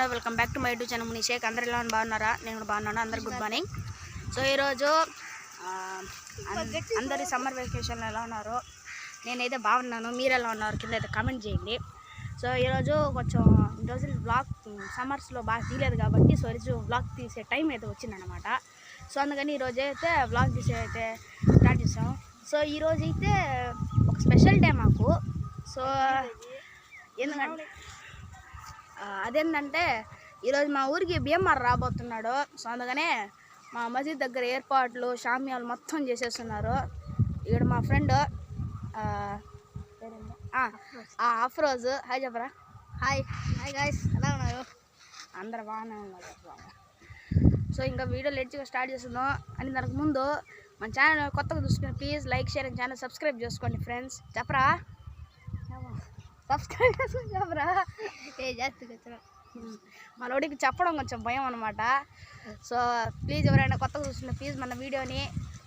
ఎవరైనా welcome back to my YouTube channel Muni Shaik అందరు ఎలా? బాగున్నారా? నేను కూడా బాగున్నాను. అందరు గుడ్ మార్నింగ్ సో ఈరోజు అందరి సమ్మర్ వెకేషన్లో ఎలా ఉన్నారో? నేనైతే బాగున్నాను. మీరు ఎలా ఉన్నారు? కింద అయితే కామెంట్ చేయండి. సో ఈరోజు కొంచెం రోజులు బ్లాగ్ సమ్మర్స్లో బాగా తీయలేదు కాబట్టి సో ఈరోజు బ్లాగ్ తీసే టైం అయితే వచ్చిందనమాట సో అందుకని ఈరోజు అయితే బ్లాగ్ తీసే అయితే స్టార్ట్ చేసాం. సో ఈరోజు అయితే ఒక స్పెషల్ డే మాకు. సో ఎందుకంటే అదేంటంటే ఈరోజు మా ఊరికి బిఎంఆర్ రాబోతున్నాడు. సో అందుకనే మా మసీద్ దగ్గర ఏర్పాట్లు షామ్యాలు మొత్తం చేసేస్తున్నారు. ఇక్కడ మా ఫ్రెండ్ అఫ్రోజ్. హాయ్ చెప్పరా హాయ్. Hi guys. ఎలా ఉన్నారు? అందరు బాగానే ఉన్నారు. సో ఇంకా వీడియో లేట్గా స్టార్ట్ చేస్తున్నాం. అని దానికి ముందు మన ఛానల్ కొత్తగా చూసుకుని please like share and channel subscribe చేసుకోండి ఫ్రెండ్స్. చెప్పరా? సబ్స్క్రైబ్ చేసుకుని చెప్పరా ఏ చేస్తా మనోడికి చెప్పడం కొంచెం భయం అనమాట సో ప్లీజ్ ఎవరైనా కొత్తగా చూస్తున్న ప్లీజ్ మన వీడియోని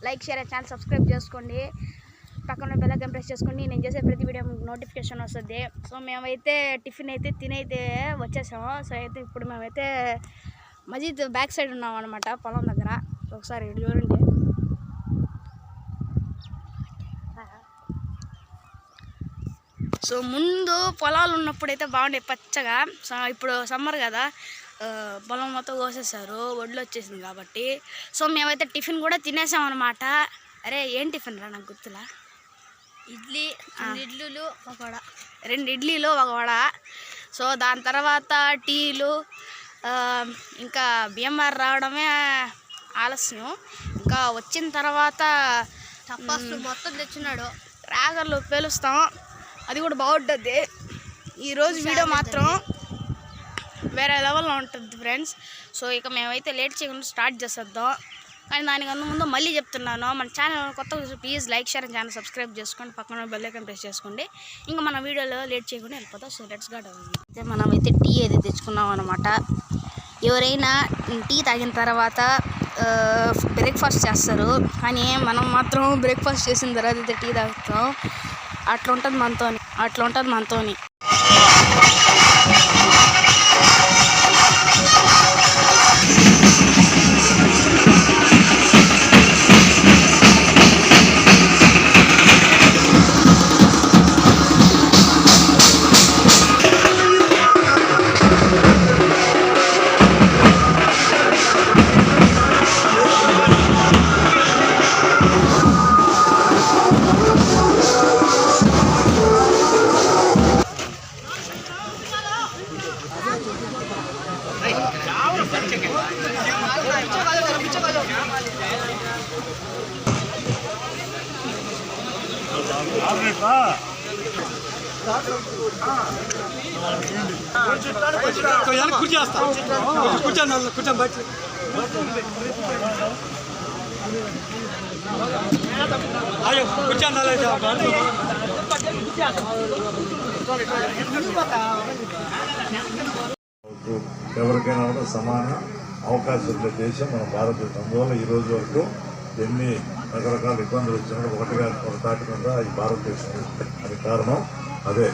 like share and channel subscribe చేసుకోండి. పక్కన బెల్లకం ప్రెస్ చేసుకోండి. నేను చేసే ప్రతి వీడియో నోటిఫికేషన్ వస్తుంది. సో మేమైతే టిఫిన్ అయితే తినైతే వచ్చేసాము సో అయితే ఇప్పుడు మేమైతే మజీద్ బ్యాక్ సైడ్ ఉన్నాం అనమాట పొలం దగ్గర. ఒకసారి చూడండి సో ముందు పొలాలు ఉన్నప్పుడైతే బాగుండే పచ్చగా. ఇప్పుడు సమ్మర్ కదా పొలం మొత్తం కోసేసారు ఒడ్లు వచ్చేసింది కాబట్టి. సో మేమైతే టిఫిన్ కూడా తినేసాం అనమాట అరే ఏం టిఫిన్ రా నాకు గుర్తులా? ఇడ్లీ ఇడ్లీలు ఒక వడ. రెండు ఇడ్లీలు ఒక వడ. సో దాని తర్వాత టీలు ఇంకా బిఎంఆర్ రావడమే ఆలస్యం. ఇంకా వచ్చిన తర్వాత మొత్తం తెచ్చున్నాడు ట్రాగర్లు పేలుస్తాం. అది కూడా బాగుంటుంది. ఈరోజు వీడియో మాత్రం వేరే లెవెల్లో ఉంటుంది ఫ్రెండ్స్ సో ఇక మేమైతే లేట్ చేయకుండా స్టార్ట్ చేసేద్దాం. కానీ దానికన్నా ముందు మళ్ళీ చెప్తున్నాను మన ఛానల్ కొత్త please like share and channel subscribe చేసుకోండి. పక్కన బెల్లైకన్ ప్రెస్ చేసుకోండి. ఇంకా మన వీడియోలో లేట్ చేయకుండా వెళ్ళిపోతాం. సో లెట్స్ గాట్ అయితే మనమైతే టీ అయితే తెచ్చుకున్నాం అనమాట ఎవరైనా టీ తాగిన తర్వాత బ్రేక్ఫాస్ట్ చేస్తారు. కానీ మనం మాత్రం బ్రేక్ఫాస్ట్ చేసిన తర్వాత అయితే టీ తాగుతాం. అట్లుంటుంది మనతోని అట్లుంటుంది మనతోని. కుర్చీ వేస్తా కూర్చోండి కూర్చొని బయట అయ్యో కూర్చోండి ఎవరికైనా కూడా సమాన అవకాశం ఉండే దేశం మన భారతదేశం. అందువల్ల ఈరోజు వరకు ఎన్ని రకరకాల ఇబ్బందులు వచ్చినప్పుడు ఒకటిగా కొనసాగకుండా మీద ఈ భారతదేశం అది కారణం అదే.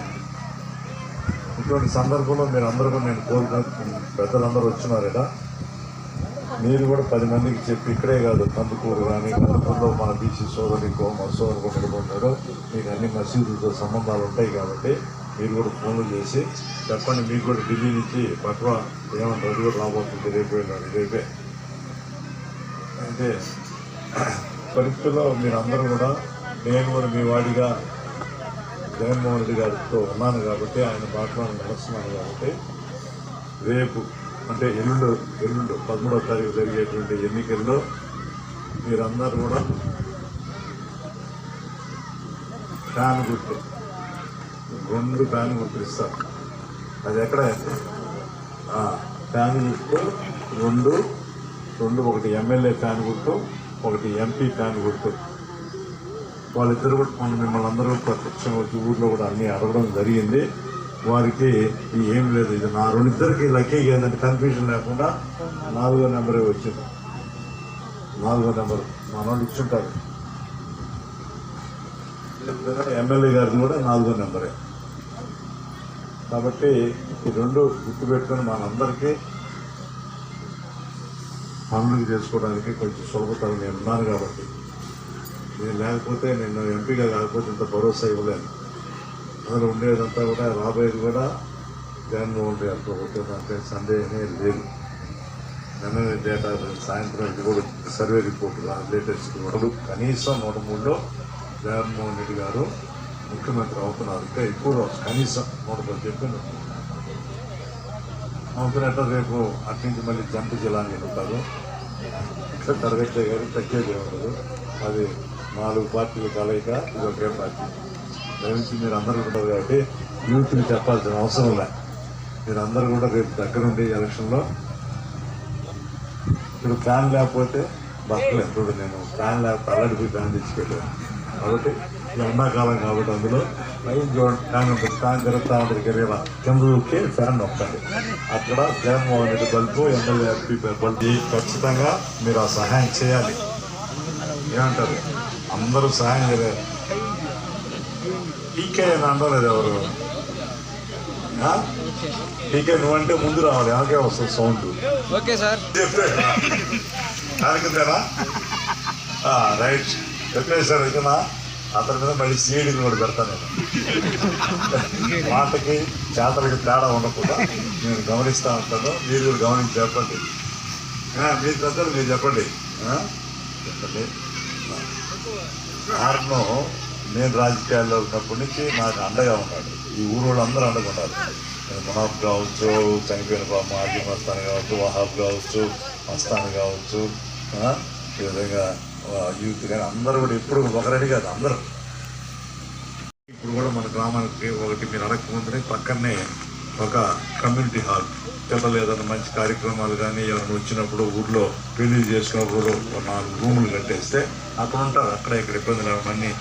ఇటువంటి సందర్భంలో మీరు అందరూ కూడా నేను కోరుకున్న పెద్దలందరూ వచ్చినారట మీరు కూడా పది మందికి చెప్పి ఇక్కడే కాదు కందుకూరు కానీ కందుకూరులో మన బీసీ సోదరి కోమ సోదరు కూడా మీకు అన్ని మసీదులతో సంబంధాలు ఉంటాయి కాబట్టి మీరు కూడా ఫోన్లు చేసి చెప్పండి మీకు కూడా ఢిల్లీ నుంచి పట్వ ఏమంటారు? కూడా రాబోతుంది రేపు రేపే. అయితే పరిస్థితుల్లో మీరందరూ కూడా నేను కూడా మీ వాడిగా జగన్మోహన్ రెడ్డి గారితో ఉన్నాను కాబట్టి ఆయన బాటలో నడుస్తున్నాను కాబట్టి రేపు అంటే ఎల్లుండు ఎల్లుండు పదమూడవ తారీఖు జరిగేటువంటి ఎన్నికల్లో మీరందరూ కూడా ఫ్యాన్ గుర్తు రెండు ఫ్యాన్ గుర్తులు ఇస్తారు. అది ఎక్కడ? ఫ్యాన్ గుర్తు రెండు రెండు ఒకటి ఎమ్మెల్యే ఫ్యాన్ గుర్తు ఒకటి ఎంపీ ఫ్యాన్ గుర్తు వాళ్ళిద్దరు కూడా మనం మిమ్మల్ని అందరూ ప్రత్యక్షంగా వచ్చి ఊర్లో కూడా అన్నీ అడగడం జరిగింది. వారికి ఏం లేదు ఇది నా రెండిద్దరికి లక్కీగా ఏంటంటే కన్ఫ్యూజన్ లేకుండా నాలుగో నెంబరే వచ్చింది. నాలుగో నెంబర్. మన వాళ్ళు ఇచ్చుంటారు. ఎమ్మెల్యే గారిని కూడా నాలుగో నెంబరే. కాబట్టి ఈ రెండు గుర్తుపెట్టుకొని మనందరికీ పనులు చేసుకోవడానికి కొంచెం సులభతరం నేను ఉన్నాను కాబట్టి. నేను లేకపోతే నేను ఎంపీగా కాకపోతే ఇంత భరోసా ఇవ్వలేను. అందులో ఉండేదంతా కూడా రాబోయేది కూడా జగన్మోహన్ రెడ్డి గారితో సందేహమే లేదు. నిన్న డేటా సాయంత్రం ఇది కూడా సర్వే రిపోర్ట్ లేటెస్ట్ కూడా కనీసం నూట మూడులో జగన్మోహన్ రెడ్డి గారు ముఖ్యమంత్రి అవుతున్నారు. ఇంకా ఎక్కువ కనీసం నూట పది చెప్పింది అవుతున్నట్టు రేపు అటు నుంచి మళ్ళీ జంప్ జిల్లాని వెళ్తారు ఇక్కడ తరగతి గారు తగ్గేది ఉండదు అది నాలుగు పార్టీలు కలయిక ఇది ఒకే పార్టీ. దయచేసి మీరు అందరూ ఉంటారు కాబట్టి యూత్ని చెప్పాల్సిన అవసరం లే. మీరు అందరూ కూడా రేపు దగ్గరుండి ఎలక్షన్లో ఇప్పుడు ఫ్యాన్ లేకపోతే బట్టలు చూడు నేను ఫ్యాన్ లేకపోతే అల్లడిపోయి ఫ్యాన్ తెచ్చిపెట్టాను కాబట్టి ఎండాకాలం కాబట్టి అందులో తిరుగుతూ ఉంటుంది కెరీర్ కింద దూకి ఫ్యాన్ నొక్కండి. అక్కడ Jaganmohan Reddy bulb MLA MP bulb. ఖచ్చితంగా మీరు ఆ సహాయం చేయాలి. ఏమంటారు? అందరూ సహాయం చేయాలి. టీకే అని అనలేదు ఎవరు? టీకే నువ్వంటే ముందు రావాలి. ఆకే వస్తుంది సౌండ్. Okay sir. దానికిందేనా రైట్. చెప్పేశారు ఇకనా అతని మీద మళ్ళీ సీడీలు కూడా పెడతాను నేను. మాటకి చేతలకి తేడా ఉండకుండా నేను గమనిస్తూ ఉంటాను. మీరు కూడా గమనించి చెప్పండి. మీ పెద్దలు మీరు చెప్పండి. చెప్పండి. కారణం నేను రాజకీయాల్లో ఉన్నప్పటి నుంచి నాకు అండగా ఉన్నాడు. ఈ ఊరు వాళ్ళు అందరూ అండగా ఉన్నారు. మునాఫ్ కావచ్చు చనిపోయిన బాబు మాజీ మస్తాన్ కావచ్చు వహాబ్ కావచ్చు మస్తాన్ కావచ్చు ఈ విధంగా యూత్ కానీ అందరూ కూడా ఎప్పుడు ఒకరని కాదు అందరూ. ఇప్పుడు కూడా మన గ్రామానికి ఒకటి మీరు అడగకముందునే పక్కనే ఒక కమ్యూనిటీ హాల్. పిల్లలు ఏదైనా మంచి కార్యక్రమాలు కానీ ఎవరైనా వచ్చినప్పుడు ఊర్లో పెళ్ళి చేసుకున్నప్పుడు నాలుగు రూములు కట్టేస్తే అక్కడ ఉంటారు. అక్కడ ఇక్కడ ఇబ్బందులు అవన్నీ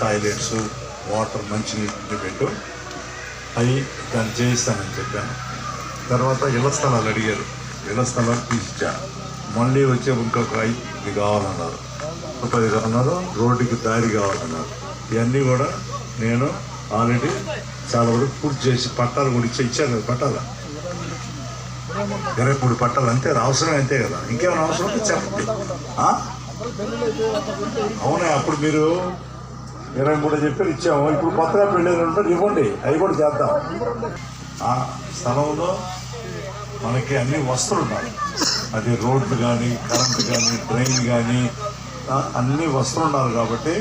టాయిలెట్స్ వాటర్ మంచినీళ్ళు పెట్టు. అవి దాన్ని చేయిస్తానని చెప్పాను. తర్వాత ఇళ్ళ స్థలాలు అడిగారు. ఇళ్ళ స్థలాలు తీసిచ్చాను మళ్ళీ వచ్చే ఇంకొక ఐదు ఇది కావాలన్నారు. ఒక పది కావాలన్నారు రోడ్డుకి దారి కావాలన్నారు. ఇవన్నీ కూడా నేను ఆల్రెడీ చాలా వరకు పూర్తి చేసి పట్టాలు కూడా ఇచ్చే ఇచ్చాను కదా పట్టాలా. ఇరవై మూడు పట్టాలు అంతే అవసరం అంతే కదా. ఇంకేమైనా అవసరం ఉంటే చెప్పండి. అవునా అప్పుడు మీరు ఇరవై మూడు చెప్పారు ఇచ్చాము. ఇప్పుడు కొత్తగా పెళ్ళి ఉంటారు ఇవ్వండి. అవి కూడా చేద్దాం. ఆ స్థలంలో మనకి అన్ని వస్తువులు ఉన్నాయి. అది రోడ్లు కానీ కరెంట్ కానీ ట్రైన్ కానీ అన్ని వస్తున్నారు ఉండాలి కాబట్టి